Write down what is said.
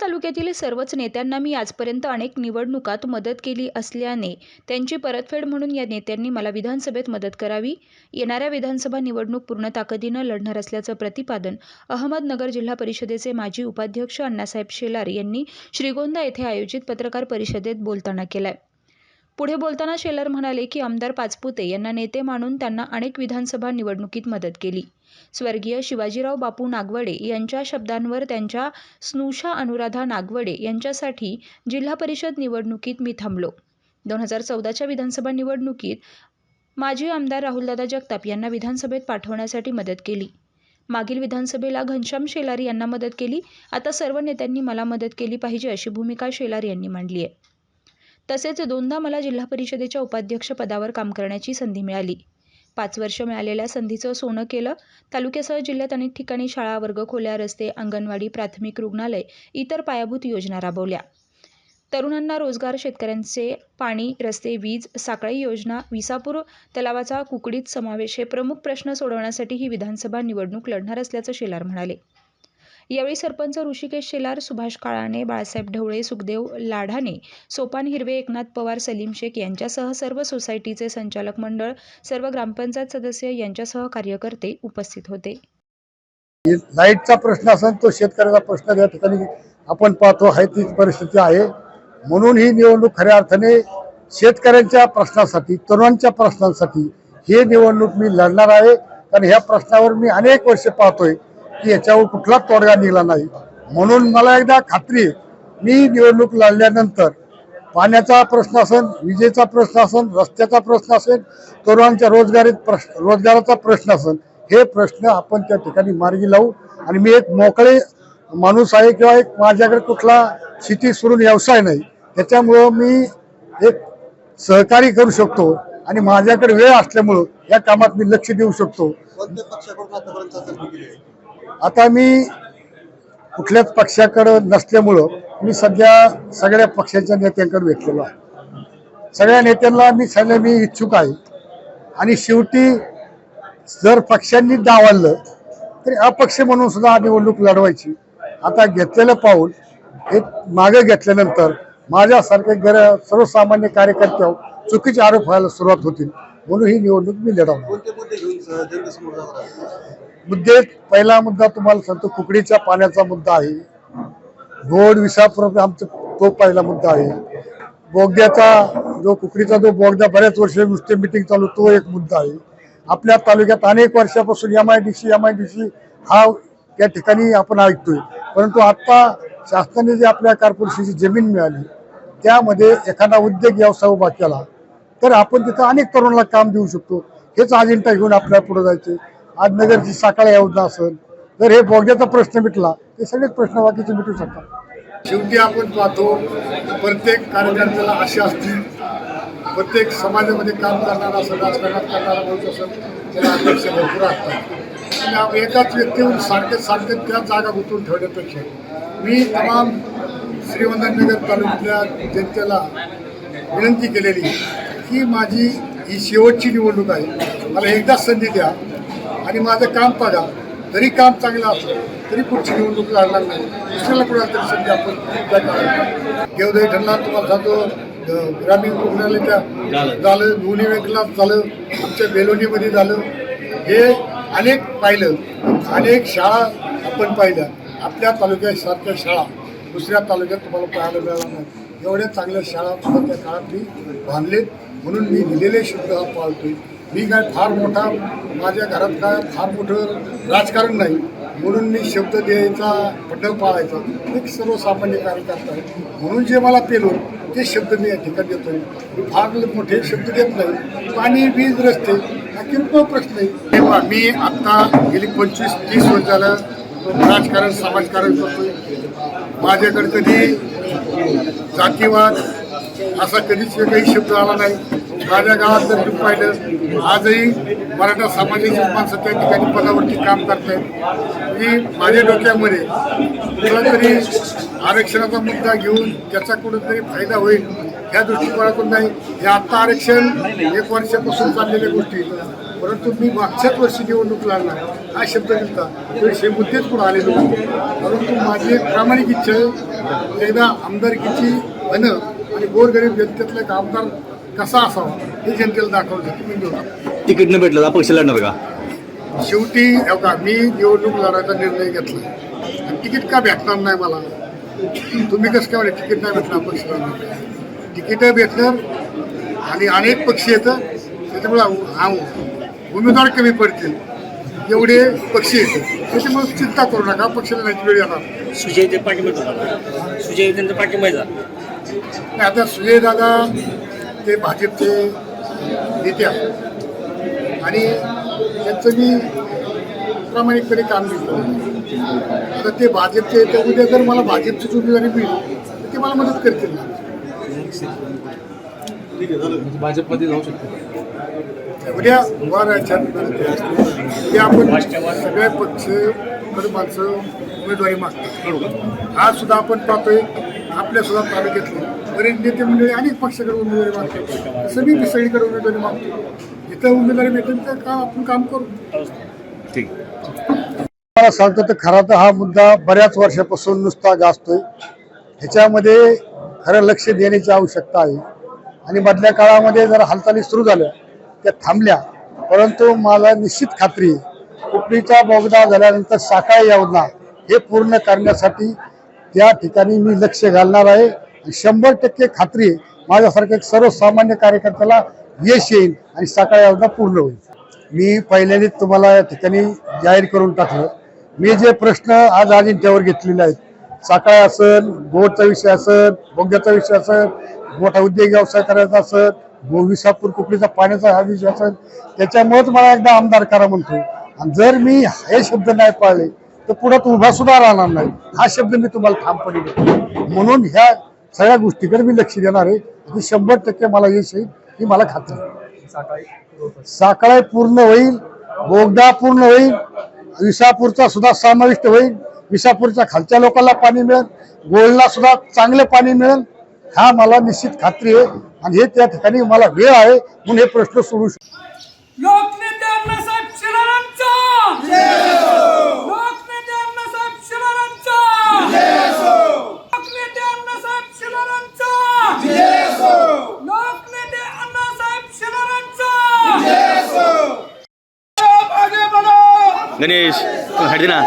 तालुक्यातील सर्वच नेत्यांना मी आजपर्यंत अनेक निवडणुकात मदत केली असल्याने त्यांची परतफेड म्हणून या नेत्यांनी मला विधानसभेत मदत करावी. येणाऱ्या विधानसभा निवडणूक पूर्ण ताकदीनं लढणार असल्याचं प्रतिपादन अहमदनगर जिल्हा परिषदेचे माजी उपाध्यक्ष अण्णासाहेब शेलार यांनी श्रीगोंदा येथे आयोजित पत्रकार परिषदेत बोलताना केलं आहे पुढे बोलताना शेलार म्हणाले की आमदार पाचपुते यांना नेते मानून त्यांना अनेक विधानसभा निवडणुकीत मदत केली. स्वर्गीय शिवाजीराव बापू नागवडे यांच्या शब्दांवर त्यांच्या स्नुषा अनुराधा नागवडे यांच्यासाठी जिल्हा परिषद निवडणुकीत मी थांबलो. दोन हजार चौदाच्या विधानसभा निवडणुकीत माजी आमदार राहुलदादा जगताप यांना विधानसभेत पाठवण्यासाठी मदत केली. मागील विधानसभेला घनश्याम शेलार यांना मदत केली. आता सर्व नेत्यांनी मला मदत केली पाहिजे अशी भूमिका शेलार यांनी मांडली आहे. तसेच दोनदा मला जिल्हा परिषदेच्या उपाध्यक्षपदावर काम करण्याची संधी मिळाली. पाच वर्ष मिळालेल्या संधीचं सोनं केलं तालुक्यासह जिल्ह्यात अनेक ठिकाणी शाळा वर्गखोल्या रस्ते अंगणवाडी प्राथमिक रुग्णालय इतर पायाभूत योजना राबवल्या. तरुणांना रोजगार शेतकऱ्यांचे पाणी रस्ते वीज साकळी योजना विसापूर तलावाचा कुकडीत समावेश हे प्रमुख प्रश्न सोडवण्यासाठी ही विधानसभा निवडणूक लढणार असल्याचं शेलार म्हणाले. यावेळी सरपंच ऋषिकेश शेलार सुभाष काळाने बाळासाहेब ढवळे सुखदेव लाढाने सोपान हिरवे एकनाथ पवार सलीम शेख यांच्यासह सर्व सोसायटीचे संचालक मंडळ सर्व ग्रामपंचायत सदस्य यांच्यासह कार्यकर्ते उपस्थित होते. लाईटचा प्रश्न असेल तो शेतकऱ्याचा प्रश्न या ठिकाणी आपण पाहतो आहे तीच परिस्थिती आहे. म्हणून ही निवडणूक खऱ्या अर्थाने शेतकऱ्यांच्या प्रश्नासाठी तरुणांच्या प्रश्नांसाठी ही निवडणूक मी लढणार आहे. कारण ह्या प्रश्नावर मी अनेक वर्ष पाहतोय. की याच्यावर कुठलाच तोडगा निघाला नाही. म्हणून मला एकदा खात्री मी निवडणूक लढल्यानंतर पाण्याचा प्रश्न असेल विजेचा प्रश्न असेल रस्त्याचा प्रश्न असेल तरुणांच्या रोजगारीत प्रश्न रोजगाराचा प्रश्न असेल हे प्रश्न आपण त्या ठिकाणी मार्गी लावू. आणि मी एक मोकळे माणूस आहे किंवा एक माझ्याकडे कुठला शेती सोडून व्यवसाय नाही त्याच्यामुळं मी एक सहकारी करू शकतो आणि माझ्याकडे वेळ असल्यामुळं या कामात मी लक्ष देऊ शकतो. आता मी कुठल्याच पक्षाकडं नसल्यामुळं मी सध्या सगळ्या पक्षाच्या नेत्यांकडे भेटलेलो आहे. सगळ्या नेत्यांना मी सांगलं मी इच्छुक आहे. आणि शेवटी जर पक्षांनी डावाललं तरी अपक्ष म्हणून सुद्धा निवडणूक लढवायची. आता घेतलेलं पाऊल हे मागे घेतल्यानंतर माझ्यासारखे गर सर्वसामान्य कार्यकर्त्यावर चुकीचे आरोप व्हायला सुरुवात होतील म्हणून ही निवडणूक मी लढवणार मुद्दे जनतेसमोर जाणार आहे? मुद्दे पहिला मुद्दा तुम्हाला सांगतो कुकडीच्या पाण्याचा मुद्दा आहे. गोड विसापुर आमचा तो पहिला मुद्दा आहे. बोगद्याचा जो कुकडीचा जो बोगदा बऱ्याच वर्ष नुसते मिटिंग चालू तो एक मुद्दा आहे. आपल्या तालुक्यात अनेक वर्षापासून M I D C M I D C हा त्या ठिकाणी आपण ऐकतोय. परंतु आत्ता शासनाने जे आपल्या कार्पोरेशनची जमीन मिळाली त्यामध्ये एखादा उद्योग व्यवसाय उभा केला तर आपण तिथं अनेक तरुणाला काम देऊ शकतो. हेच अजेंडा घेऊन आपल्याला पुढे जायचे. आज नगरची सकाळी योजना असेल. तर हे बोगद्याचा प्रश्न मिटला. ते सगळेच प्रश्न बाकीचे मिटू शकतात. शेवटी आपण पाहतो प्रत्येक कार्यकर्त्याला आशा असतील प्रत्येक समाजामध्ये काम करणारा असं राजकारणात करणारा माणूस असेल त्याला अपेक्षा भरपूर असतात. आणि एकाच व्यक्तीहून सारखेच सारखे त्या जागा गुंतवून ठेवण्यापेक्षा मी तमाम श्रीवंदनगर तालुक्यातल्या जनतेला विनंती केलेली की माझी ही शेवटची निवडणूक आहे. मला एकदाच संधी द्या आणि माझं काम बघा जरी काम चांगलं असलं तरी पुढची निवडणूक लागणार नाही. दुसऱ्याला कुणाला तरी संधी आपण देवदही ठरला तुम्हाला सांगतो ग्रामीण रुग्णालयाच्या झालं. दोन्ही वेगळा झालं आमच्या बेलोनीमध्ये झालं. हे अनेक पाहिलं. अनेक शाळा आपण पाहिल्या. आपल्या तालुक्यासारख्या शाळा दुसऱ्या तालुक्यात तुम्हाला पाहायला मिळाला नाही. एवढ्या चांगल्या शाळा सुद्धा त्या काळात मी बांधलेत. म्हणून मी दिलेले शब्द हा पाळतोय. मी काय फार मोठा माझ्या घरात काय फार मोठं राजकारण नाही म्हणून मी शब्द द्यायचा पड्ड पाळायचा एक सर्वसामान्य कार्यकर्ता आहे. म्हणून जे मला पेलो ते शब्द मी या ठिकाणी देतोय. मी फार मोठे शब्द देत नाही. पाणी वीज रस्ते हा किरकोळ प्रश्न आहे. तेव्हा मी आत्ता गेली पंचवीस तीस वर्ष झालं राजकारण समाजकारण करतोय. माझ्याकडे कधी जातीवाद असा कधीच काही शब्द आला नाही. माझ्या गावात जर तुम्ही पाहिलं आजही मराठा समाजाची माणसं त्या ठिकाणी पदावरती काम करतायत. मी माझ्या डोक्यामध्ये कुठलातरी आरक्षणाचा मुद्दा घेऊन त्याचा कुठेतरी फायदा होईल ह्या दृष्टिकोनातून नाही. हे आत्ता आरक्षण एक वर्षापासून चाललेल्या गोष्टी परंतु मी मागच्याच वर्षी निवडणूक लढणार हा शब्द दिलता तर हे मुद्देच पुढे आलेलो होते परंतु माझी एक प्रामाणिक इच्छा आहे एकदा आमदारकीची बन आणि गोरगरीब जनतेतला एक आमदार कसा असावा हे जनतेला दाखवण्यासाठी मी निवडणार तिकीट न भेटलं अपक्ष लढणार का? शेवटी का मी निवडणूक लढायचा निर्णय घेतला. आणि तिकीट का भेटणार नाही मला? तुम्ही कसं काय म्हणले तिकीट नाही भेटणार पक्ष लढणार तिकीट भेटणार आणि अनेक पक्ष येतं त्याच्यामुळे हा उमेदवार कमी पडतील. एवढे पक्षी येतात त्याच्यामुळे चिंता करू नका पक्ष लढण्याची वेळ येणार. सुजयचे पाठिंबा होता सुजय त्यांचा पाठिंबाचा आणि आता सुजय दादा ते भाजपचे नेते आहेत. आणि त्यांचं मी प्रामाणिकपणे काम केलं आता ते भाजपचे तर उद्या जर मला भाजपचीच उमेदवारी मिळली तर ते मला मदत करतील ना. भाजपमध्ये जाऊ शकतो. उद्या उभा राहायच्या उद्या आपण सगळ्या पक्षकडे माणसं उमेदवारी मागतात. आज सुद्धा आपण पाहतोय आपल्या सुद्धा तालुक्यातले बरेच नेते मंडळी अनेक पक्षाकडे उमेदवारी मागतात. तसं मी सगळीकडे उमेदवारी मागतो इथं उमेदवारी भेटेल तर का आपण काम करू? ठीक. मला सांगतो तर खरा तर हा मुद्दा बऱ्याच वर्षापासून नुसता गाजतोय. ह्याच्यामध्ये खरं लक्ष देण्याची आवश्यकता आहे. आणि मधल्या काळामध्ये जर हालचाली सुरू झाल्या त्या थांबल्या परंतु मला निश्चित खात्री आहे कुपरीचा बोगदा झाल्यानंतर साकाळ योजना हे पूर्ण करण्यासाठी त्या ठिकाणी मी लक्ष घालणार आहे. आणि शंभर टक्के खात्री माझ्यासारखे माझ्यासारख्या एक सर्वसामान्य कार्यकर्त्याला यश येईल आणि साकाळ योजना पूर्ण होईल. मी पहिल्यांदाच तुम्हाला या ठिकाणी जाहीर करून टाकलं. मी जे प्रश्न आज अजिंठ्यावर घेतलेले आहेत साकाळ असेल बोटचा विषय असेल बोग्याचा विषय असेल मोठा उद्योग व्यवसाय करायचा असेल गो विसापूर कुकडीचा पाण्याचा हा विषय असेल त्याच्यामुळेच मला एकदा आमदार करा म्हणतो आणि जर मी हे शब्द नाही पाळले तर पुढे तो उभा सुद्धा राहणार नाही. हा शब्द मी तुम्हाला ठामपणे देतो. म्हणून ह्या सगळ्या गोष्टीकडे मी लक्ष देणार आहे. आणि शंभर टक्के मला यश येईल ही मला खात्री आहे. साखळा पूर्ण होईल बोगदा पूर्ण होईल विसापूरचा सुद्धा समाविष्ट होईल विसापूरच्या खालच्या लोकांना पाणी मिळेल गोळला सुद्धा चांगलं पाणी मिळेल हा मला निश्चित खात्री आहे आणि हे त्या ठिकाणी मला वेळ आहे म्हणून हे प्रश्न सोडू शकतो. गणेश हट ना.